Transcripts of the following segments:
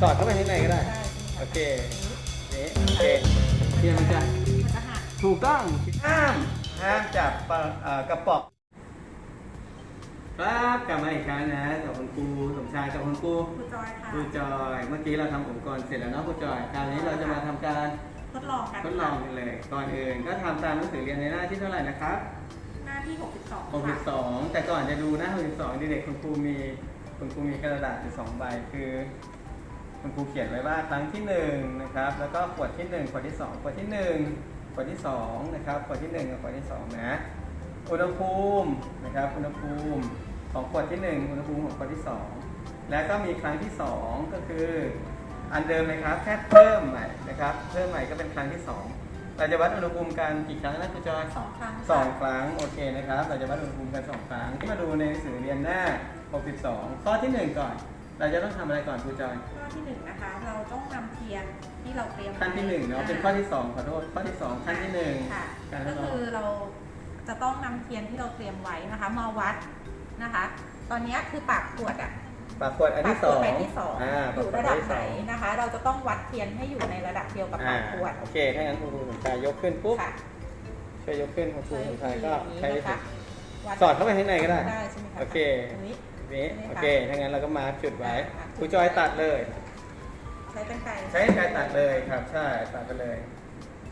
สอดเข้าไปข้างในก็ได้ได้โอเคนี่โอเคเทียนมันจะมันจะหักถูกต้องห้ามห้ามจับปะเอ่อกระป๋องครับกลับมาอีกครั้งนะกับคุณครูสมชายกับคุณครูครูจอยค่ะครูจอยเมื่อกี้เราทำอุปกรณ์เสร็จแล้วเนาะครูจอยคราวนี้เราจะมาทำการทดลองกันทดลองกันเลยก่อนอื่นก็ทำตามหนังสือเรียนในหน้าที่เท่าไหร่นะครับหน้าที่ 62ค่ะ62 แต่ก่อนจะดูหน้า 62 เด็กๆคุณครูมีคุณครูมีกระดาษอยู่สองใบคือ คุณครูเขียนไว้ว่าครั้งที่หนึ่งนะครับแล้วก็ขวดที่หนึ่งขวดที่สองขวดที่หนึ่งขวดที่สองนะครับขวดที่หนึ่งกับขวดที่สองนะอุณหภูมินะครับอุณหภูมิของขวดที่หนึ่งอุณหภูมิของขวดที่สองแล้วก็มีครั้งที่สองก็คืออันเดิมเลยครับแค่เพิ่มใหม่นะครับเพิ่มใหม่ก็เป็นครั้งที่สองเราจะวัดอุณหภูมิกันกี่ครั้งนะคุณจอยสองครั้งสองครั้งโอเคนะครับเราจะวัดอุณหภูมิกันสองครั้งที่มาดูในหนังสือเรียนหน้า 62 ข้อที่หนึ่งก่อน เราจะต้องทำอะไรก่อนครูจอย ข้อที่หนึ่งนะคะ เราต้องนำเทียนที่เราเตรียมขั้นที่หนึ่งเนาะเป็นข้อที่สองขอโทษข้อที่สองขั้นที่หนึ่งค่ะการทก็ดลองคือเราจะต้องนำเทียนที่เราเตรียมไว้นะคะมาวัดนะคะ ตอนนี้คือปากขวดอะปากขวดอันปากที่ขสวอดงไปที่สองอ่าอปากยู่ขวดระดับที่สไหนองนะคะ เราจะต้องวัดเทียนให้อยู่ในระดับเดียวกับอ่าปากขวดโอเคถ้างั้นครูสมชายยกขึ้นปุ๊บค่ะช่วยยกขึ้นของครูสมชายก็อย่างใช้นี้นะคะวัสอดเข้าไปข้างในก็ได้ ได้ใช่ไหมคะโอเค ตรงนี้ นี่ใช่ไหมคะโอเคถ้างั้นเราก็มาร์คจุดไว้อ่าครูจอยตัดเลย ใช้เป็นไกรใช้การตัดเลยครับ ใช่ตัดไปเลย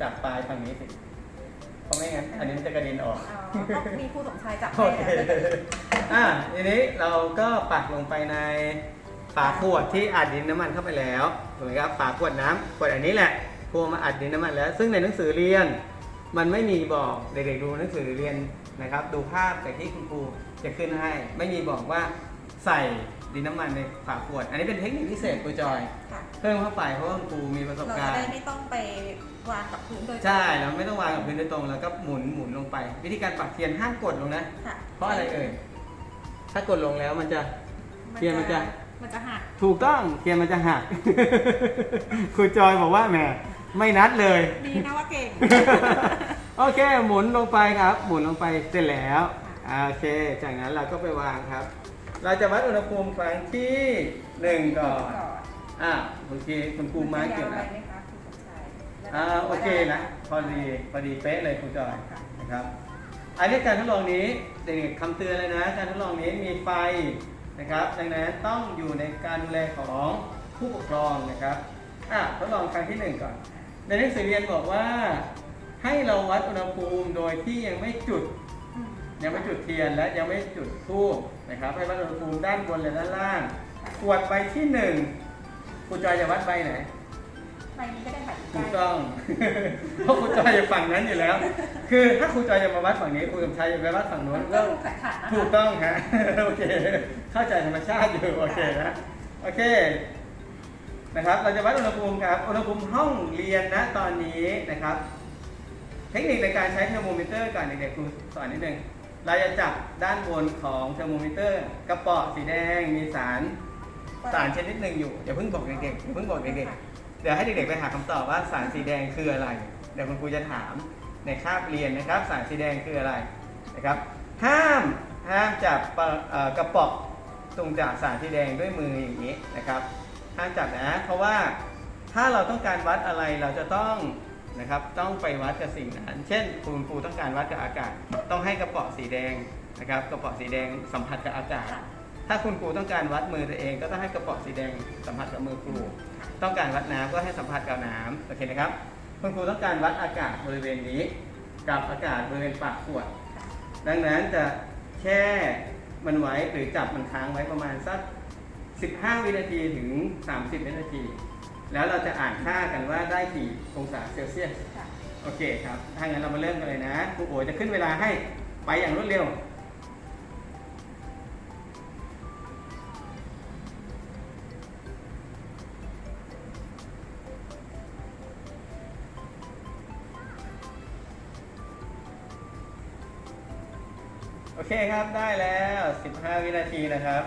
จับปลายฝั่งนี้สิเพราะไม่งั้นอันนี้มันจะกระเด็นออก อ๋อก็มีครูสมชายจับโอให้เคแล้วอะทีนี้เราก็ปักลงไปในฝาขวดที่อัดดินน้ำมันเข้าไปแล้วถูกไหมครับฝาขวดน้ำขวดอันนี้แหละครูเอามาอัดดินน้ำมันแล้ว ซึ่งในหนังสือเรียน มันไม่มีบอกเด็กๆดูหนังสือเรียนนะครับ ดูภาพแต่ที่คุณครู จะขึ้นให้ ไม่มีบอกว่าใส่ดินน้ำมันในฝาขวด อันนี้เป็นเทคนิคพิเศษครูจอย ค่ะเพิ่มเข้าไปเพราะว่าคุณครูมีประสบเราการจะณ์ ได้ไม่ต้องไปวางกับพื้นโดยตรงใช่เราไม่ต้องวางกับพื้นโดยตรงแล้วก็หมุนหมุนลงไป วิธีการปักเทียนห้ามกดลงนะ ค่ะเพราะอะไรเอ่ยถ้ากดลงแล้วมันจะ เทียนมันจะ มันจะหักถูกต้องเทียนมันจะหัก ครูจอยบอกว่าแหมไม่นัดเลย ดีนะว่าเก่ง โอเค หมุนลงไปครับ หมุนลงไปเสร็จแล้วอ่า โอเค จากนั้นเราก็ไปวางครับ เราจะวัดอุณหภูมิครั้งที่หนึ่งก่อน อ่าโอเค คุณครูมาร์คเกี่ยวนะนะไหมคะครูสมชายอ่าโอเคนะ พอดี พอดีเป๊ะเลยครูจอยนะครับ อันนี้การทดลองนี้เด็กๆคำเตือนเลยนะ การทดลองนี้มีไฟนะครับ ดังนั้นต้องอยู่ในการดูแลของผู้ปกครองนะครับอะทดลองครั้งที่หนึ่งก่อน ในหนังสือเรียนบอกว่า ให้เราวัดอุณหภูมิโดยที่ยังไม่จุดอืม ยังไม่จุดเทียนและยังไม่จุดธูปนะครับให้วัดอุณหภูมิด้านบนและด้านล่างขวดใบที่หนึ่งครูจอยจะวัดใบไหนใบนี้ก็ได้ค่ะถูกต้องเพราะครูจอยอยู่ฝั่งนั้นอยู่แล้ว คือถ้าครูจอยจะมาวัดฝั่งนี้ครูสมชายจะไปวัดฝั่งโน้มันนก็ก็ถูกขัดขัดๆนะคะถูกต้องฮะโอเค เข้าใจธรรมชาติอยู่โอเคนะโอเคนะครับ เราจะวัดอุณหภูมิครับอุณหภูมิห้องเรียนนะตอนนี้นะครับ เทคนิคในการใช้เทอร์โมมิเตอร์ก่อนเด็กๆครูสอนนิดนึง เราจะจับด้านบนของเทอร์โมมิเตอร์ กระป๋อสีแดงมีสารสารชนิดหนึ่งอยู่อย่าเพิ่งบอกเด็กๆอย่าเพิ่งบอกเด็กๆเดี๋ยวให้เด็กๆไปหาคำตอบว่าสารสีแดงคืออะไร เดี๋ยวคุณครูจะถามในคาบเรียนนะครับ สารสีแดงคืออะไรนะครับ ห้ามห้ามจับกระป๋องตรงจากสารสีแดงด้วยมืออย่างนี้นะครับ ห้ามจับนะ เพราะว่าถ้าเราต้องการวัดอะไรเราจะต้อง นะครับ ต้องไปวัดกับสิ่งนั้น เช่นคุณครูต้องการวัดกับอากาศ ต้องให้กระป๋องสีแดงนะครับ กระป๋องสีแดงสัมผัสกับอากาศค่ะถ้าคุณครูต้องการวัดมือตัวเอง ก็ต้องให้กระป๋องสีแดงสัมผัสกับมือครู ต้องการวัดน้ำก็ให้สัมผัสกับน้ำโอเคนะครับ คุณครูต้องการวัดอากาศบริเวณนี้ กับอากาศบริเวณปากขวด ดังนั้นจะแช่มันไว้หรือจับมันค้างไว้ประมาณสัก 15 วินาทีถึง 30 วินาที แล้วเราจะอ่านค่ากันว่าได้กี่องศาเซลเซียสค่ะโอเคครับ ถ้างั้นเรามาเริ่มกันเลยนะครูโอจะขึ้นเวลาให้ไปอย่างรวดเร็วโอเคครับได้แล้ว 15 วินาทีนะครับ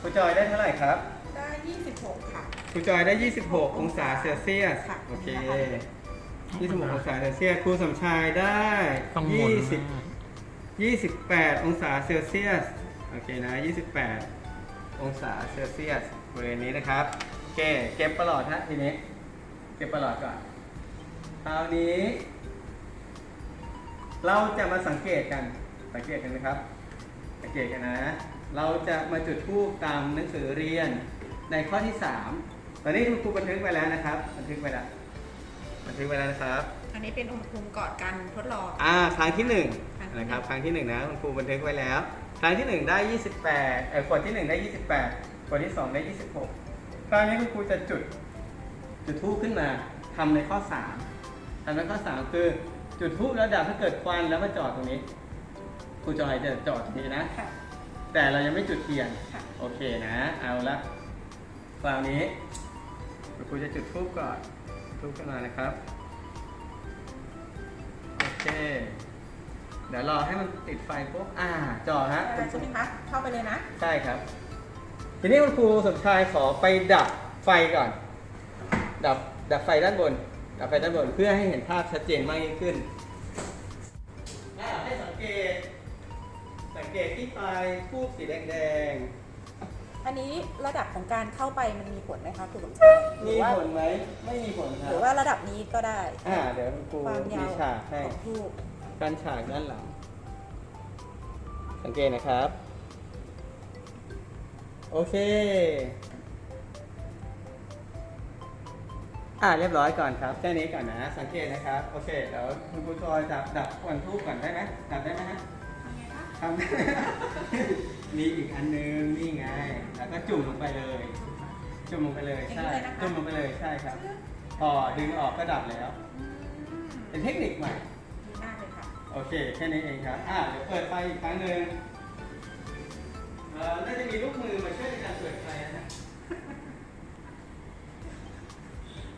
ครูจอยได้เท่าไหร่ครับ ได้ 26 ค่ะ ครูจอยได้ 26 องศาเซลเซียส ค่ะ โอเค 26 องศาเซลเซียสครูสมชายได้ ต้องหมุน20 28 องศาเซลเซียส โอเคนะ 28 องศาเซลเซียสบริเวณนี้นะครับเค เก็บประหลอดฮะทีนี้ เก็บประหลอดก่อน คราวนี้ เราจะมาสังเกตกัน สังเกตกันนะครับ สังเกตกันนะ เราจะมาจุดทูปตามหนังสือเรียนในข้อที่ 3 ตอนนี้คุณครูบันทึกไว้แล้วนะครับ บันทึกไว้แล้ว บันทึกไว้แล้วนะครับ อันนี้เป็นอุณหภูมิก่อนการทดลอง อ่า ครั้งที่หนึ่งครั้งที่นะครับหนึ่งครั้งที่หนึ่งนะคุณครูบันทึกไว้แล้ว ครั้งที่หนึ่งได้ 28เออขวดที่หนึ่งได้ 28ขวดที่สองได้ 26 คราวนี้คุณครูจะจุด จุดทูบขึ้นมาทำในข้อ3ทำในข้อ 3 คือจุดทูบแล้วดับถ้าเกิดควันแล้วมาจอดตรงนี้ครูจอยจะจอดตรงนี้นะค่ะแต่เรายังไม่จุดเทียนค่ะโอเคนะ เอาละคราวนี้ คุณครูจะจุดทูบก่อนทูบขึ้นมานะครับ โอเค เดี๋ยวรอให้มันติดไฟปุ๊บ อ่า จอฮะได้ใช่ไหมคะเข้าไปเลยนะ ใช่ครับ ทีนี้คุณครูสมชายขอไปดับไฟก่อน ดับ ดับไฟด้านบน ดับไฟด้านบนเพื่อให้เห็นภาพชัดเจนมากยิ่งขึ้นอ่าให้สังเกต สังเกตที่ปลายทูบสีแดง อันนี้ระดับของการเข้าไปมันมีผลไหมคะคุณสมชายหๆรืมีอว่าผลไหม ไม่มีผลครัหบรือว่าระดับนี้ก็ได้ อ่าเดี๋ยวคุณครูความยามีวฉากให้ของทูบการฉากด้านหลัง สังเกตนะครับ โอเค อ่าเรียบร้อยก่อนครับแค่นี้ก่อนนะ สังเกตนะครับ โอเค เดี๋ยวคุณครูจอยจับดับควันทูบก่อนได้ไหมดับได้ไหมฮะ ทำมีอีกอันนึงนี่ไง แล้วก็จุ่มลงไปเลย จุ่มลงไปเลย ใช่ อย่างนี้เลยนะคะ จุ่มลงไปเลย ใช่ครับ พอดึงออกก็ดับแล้วอืมเป็นเทคนิคใหม่ ดีมากเลยค่ะ โอเค แค่นี้เองครับ อ่าเดี๋ยวเปิดไฟอีกครั้งหนึ่งเอ่อน่าจะมีลูกมือมาช่วยในการเปิดไฟนะฮะ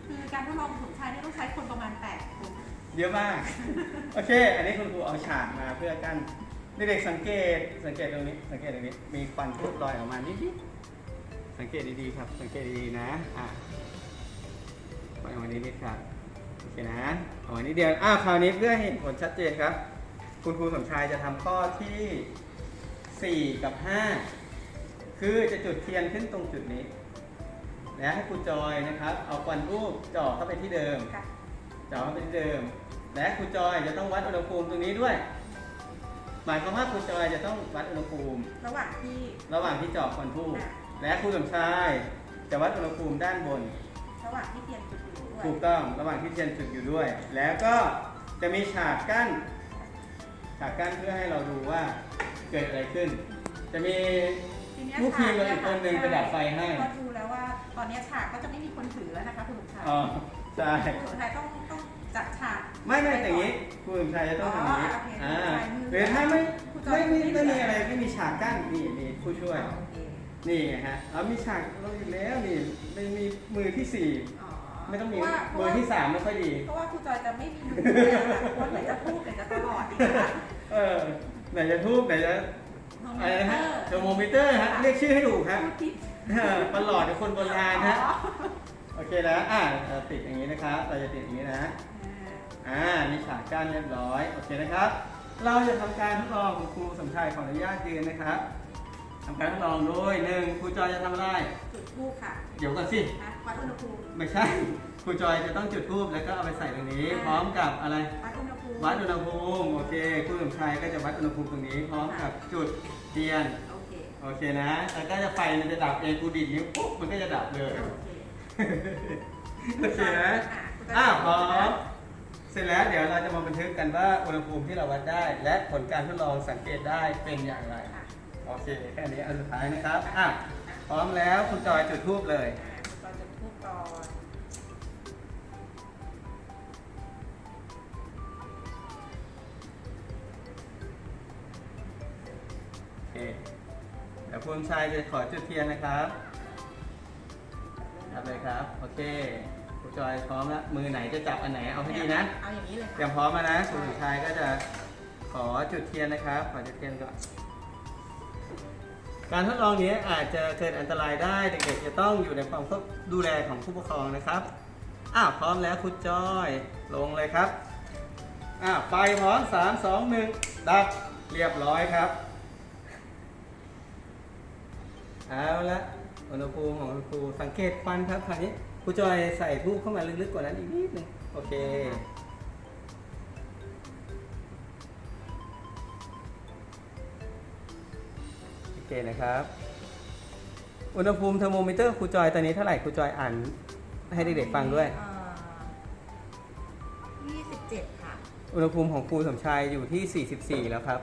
คือการทดลองสมชายเนี่ยต้องใช้คนประมาณ8คนเยอะมาก โอเค อันนี้คุณครูเอาฉากมาเพื่อกั้น เด็กๆสังเกตสังเกตตรงนี้สังเกตตรงนี้มีควันทูบลอยออกมานิดๆสังเกตดีๆครับ สังเกตดีๆนะอะปล่อยออกมานิดๆครับโอเคนะเอาไว้นิดเดียวอ้าวคราวนี้เพื่อให้เห็นผลชัดเจนครับ คุณครูสมชายจะทำข้อที่ 4 กับ 5 คือจะจุดเทียนขึ้นตรงจุดนี้ และให้ครูจอยนะครับ เอาควันรูปจ่อเข้าไปที่เดิมค่ะจ่อเข้าไปที่เดิม และครูจอยจะต้องวัดอุณหภูมิตรงนี้ด้วย หมายความว่าครูจอยจะต้องวัดอุณหภูมิ ระหว่างที่ ระหว่างที่จ่อควันทูบค่ะและครูสมชายจะวัดอุณหภูมิด้านบน ระหว่างที่เทียนจุดอยู่ด้วยถูกต้องระหว่างที่เทียนจุดอยู่ด้วย แล้วก็จะมีฉากกั้น ฉากกั้นเพื่อให้เราดูว่าเกิดอะไรขึ้น จะมีทีเนี้ยลูกทีมเราอีกคนหนึ่งใช่ไปดับไฟให้ก็ดูแล้วว่าตอนเนี้ยฉากก็จะไม่มีคนถือแล้วนะคะคุณสมชายอ๋อใช่คุณสมชายต้องต้อง จัดฉากไม่ไม่แต่อย่างนี้ครูสมชายจะต้องทำอย่างนี้อ๋อโอเคอ่าครูสมชายมือหรือถ้าไม่ครูจอยไม่ไม่ไม่ไม่เหลืมีอออะไรไม่มีฉากกั้นนี่มีผู้ช่วยโอเคนี่ไงฮะเอามีฉากเราอยู่แล้วนี่ไม่มีมือที่สี่อ๋อไม่ต้องมีเพราะว่ามือที่สามไม่ค่อยดีเพราะว่าครูจอยจะไม่มีมือเลยอะค่ะเพราะไหนจะพูดไหนจะตลอดอีกค่ะเออไหนจะทูบไหนจะโนอะไรนะฮะเทอร์โมมิเเตอร์ฮะเรียกชื่อให้ถูกฮะพูดผิดเออประหลอดกับคนโบราณฮะอ๋อโอเคแล้วอ่าเราติดอย่างนี้นะครับเราจะติดอย่างนี้นะ อ่า มีฉากกั้นเรียบร้อย โอเคนะครับ เราจะทำการทดลองของครูสมชายขออนุญาตยืนนะครับทำการทดลองโดยหนึ่งครูจอยจะทำอะไร จุดทูบค่ะ เดี๋ยวก่อนสินะวัดอุณหภูมิ ไม่ใช่ ครูจอยจะต้องจุดทูบแล้วก็เอาไปใส่ตรงนี้อ่าพร้อมกับอะไร วัดอุณหภูมิ วัดอุณหภูมิ โอเค ครูสมชายก็จะวัดอุณหภูมิตรงนี้ พร้อมกับจุดเทียน โอเค โอเคนะ แล้วก็จะไฟมันจะดับเองกูดีดนิ้วปุ๊บมันก็จะดับเลย โอเคโอเคนะอ้าวพร้อม เสร็จแล้วเดี๋ยวเราจะมาบันทึกกันว่าอุณหภูมิที่เราวัดได้ และผลการทดลองสังเกตได้เป็นอย่างไรค่ะโอเค แค่นี้อันสุดท้ายนะครับอะพร้อมแล้วคุณจอยจุดทูบเลยอ่าเราจะทูบก่อนโอเคเดี๋ยวคุณชายจะขอจุดเทียนนะครับจับเลยครับ โอเคคุณ จอยพร้อมแล้วมือไหนจะจับอันไหนเอาให้ดีนะเอาอย่างนี้เลยเตรียมค่ะพร้อมมานะคุณชายก็จะขอจุดเทียนนะครับ ขอจุดเทียนก่อนการทดลองนี้อาจจะเกิดอันตรายได้เด็กๆจะต้องอยู่ในความควบดูแลของผู้ปกครองนะครับอ้าวพร้อมแล้วคุณจอยลงเลยครับอ้าวไฟพร้อมสามสองหนึ่งดับเรียบร้อยครับเอาละอุณหภูมิของคุณครูสังเกตควันครับคราวนี้ ครูจอยใส่ทูบเข้ามาลึกๆกว่านั้นอีกนิดนึงโอเค โอเคนะครับ อุณหภูมิเทอร์โมมิเตอร์ครูจอยตอนนี้เท่าไหร่ครูจอยอ่านให้เด็กๆฟังด้วยเอ่อ27ค่ะ อุณหภูมิของครูสมชายอยู่ที่ 44 แล้วครับ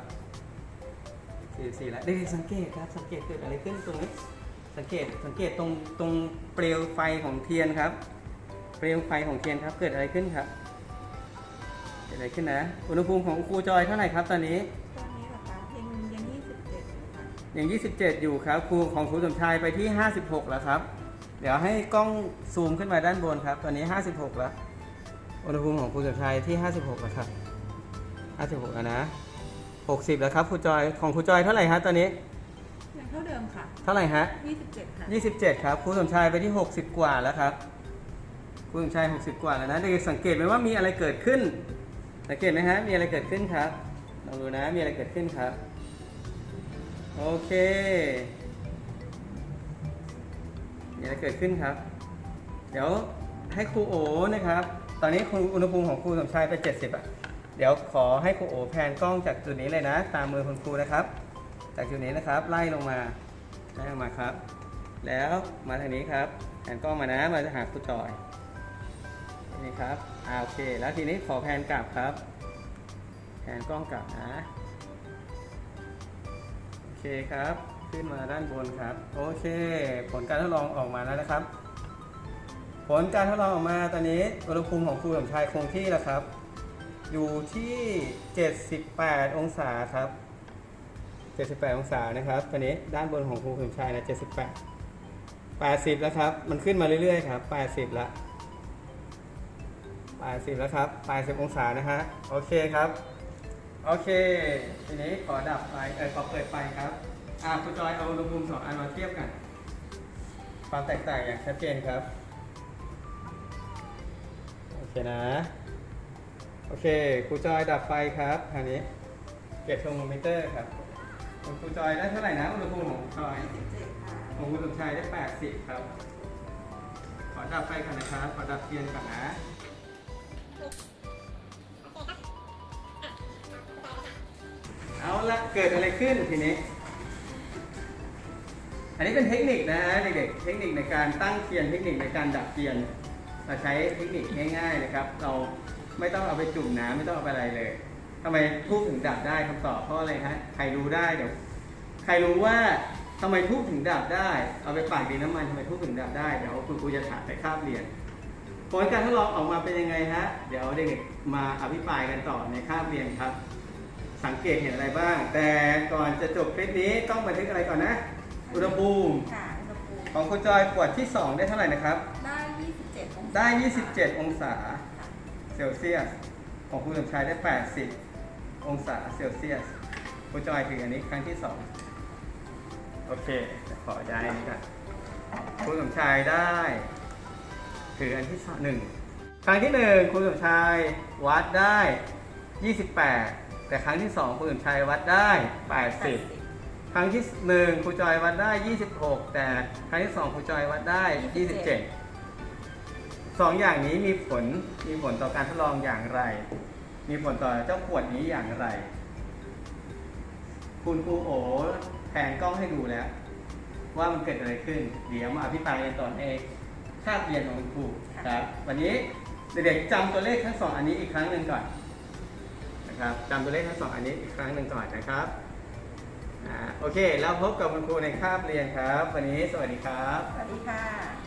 44 แล้วเด็กๆสังเกตครับ สังเกตเกิดอะไรขึ้นตรงนี้ สังเกตสังเกตตรงตรงเปลวไฟของเทียนครับ เปลวไฟของเทียนครับเกิดอะไรขึ้นครับ เกิดอะไรขึ้นนะ อุณหภูมิของครูจอยเท่าไหร่ครับตอนนี้ตอนนี้เหรอคะยังยัง27อยู่ค่ะยัง27อยู่ครับครูของครูสมชายไปที่56แล้วครับ เดี๋ยวให้กล้องซูมขึ้นมาด้านบนครับ ตอนนี้56แล้วอุณหภูมิของครูสมชายที่56แล้วครับ56แล้วนะ60แล้วครับครูจอยของครูจอยเท่าไหร่ฮะตอนนี้ยัง เท่าเดิมค่ะ เท่าไหร่ฮะ 27 ค่ะ 27 ครับครูสมชายไปที่ 60 กว่าแล้วครับครูสมชาย 60 กว่าแล้วนะเด็กสังเกตไหมว่ามีอะไรเกิดขึ้น สังเกตไหมฮะ มีอะไรเกิดขึ้นครับลองดูนะ มีอะไรเกิดขึ้นครับ โอเค มีอะไรเกิดขึ้นครับ เดี๋ยวให้ครูโอนะครับ ตอนนี้ครูอุณหภูมิของครูสมชายไป 70อะ เดี๋ยวขอให้ครูโอแพนกล้องจากจุดนี้เลยนะ ตามมือคุณครูนะครับ จากจุดนี้นะครับ ไล่ลงมาไล่ลงมาครับ แล้วมาทางนี้ครับแผนกล้องมานะมาจะหาครูจอยนี่ครับอ่าโอเค แล้วทีนี้ขอแผนกลับครับแผนกล้องกลับนะโอเคครับ ขึ้นมาด้านบนครับ โอเค ผลการทดลองออกมาแล้วนะครับ ผลการทดลองออกมาตอนนี้อุณหภูมิของครูสมชายคงที่แล้วครับ อยู่ที่ 78 องศาครับ 78 องศานะครับตอนนี้ด้านบนของครูสมชายนะ 78 80 แล้วครับ มันขึ้นมาเรื่อยๆครับ 80แล้ว80 แล้วครับ 80 องศานะฮะ โอเคครับ โอเค ทีนี้ขอดับไฟเออขอเปิดไฟครับ อ่าคุณจอยเอาอุณหภูมิสองอันมาเทียบกัน ความแตกต่างอย่างชัดเจนครับ โอเคนะ โอเคครูจอยดับไฟครับคราวนี้ เก็บเทอร์โมมิเตอร์ครับ ของครูจอยได้เท่าไหร่นะอุณหภูมิของครูจอย27ค่ะของคุณสมชายได้ 80 ครับ ขอดับไฟก่อนนะครับ ขอดับเทียนก่อนนะเอาละเกิดอะไรขึ้นทีนี้ อันนี้เป็นเทคนิคนะฮะเด็กๆ เทคนิคในการตั้งเทียน เทคนิคในการดับเทียน เราใช้เทคนิคง่าย ๆ นะครับ เราไม่ต้องเอาไปจุ่มน้ำไม่ต้องเอาไปอะไรเลย ทำไมทูบถึงดับได้คำตอบเพราะอะไรฮะใครรู้ได้เดี๋ยวใครรู้ว่าทำไมทูบถึงดับได้ เอาไปปากดินน้ำมันทำไมทูบถึงดับได้เดี๋ยวคุณครูจะถามไปคาบเรียนผลการทดลองออกมาเป็นยังไงฮะเดี๋ยวเด็กๆมาอภิปรายกันต่อในคาบเรียนครับ สังเกตเห็นอะไรบ้าง แต่ก่อนจะจบคลิปนี้ต้องบันทึกอะไรก่อนนะอุณหภูมิค่ะอุณหภูมิของคุณจอยขวดที่ 2 ได้เท่าไหร่นะครับ ได้ 27องศาได้ค่ะ27 องศาค่ะเซลเซียสของคุณสมชายได้ 80 องศาเซลเซียสคุณจอยถืออันนี้ครั้งที่2โอเคจะขอย้ายอันนี้ก่อนคุณสมชายได้ ถืออันที่สองหนึ่งครั้งที่หนึ่งคุณสมชายวัดได้ 28 แต่ครั้งที่สองคุณสมชายวัดได้ 80ครั้งที่หนึ่งครูจอยวัดได้ 26 แต่ครั้งที่สองครูจอยวัดได้ 27 สองอย่างนี้มีผลมีผลต่อการทดลองอย่างไร มีผลต่อเจ้าขวดนี้อย่างไร คุณครูโอแผนกล้องให้ดูแล้ว ว่ามันเกิดอะไรขึ้น เดี๋ยวมาอภิปรายกันต่อในคาบเรียนของคุณครูครับ วันนี้เด็กๆจำตัวเลขทั้งสองอันนี้อีกครั้งหนึ่งก่อนนะครับจำตัวเลขทั้งสองอันนี้อีกครั้งหนึ่งก่อนนะครับอ่าโอเค แล้วพบกับคุณครูในคาบเรียนครับ วันนี้สวัสดีครับ สวัสดีค่ะ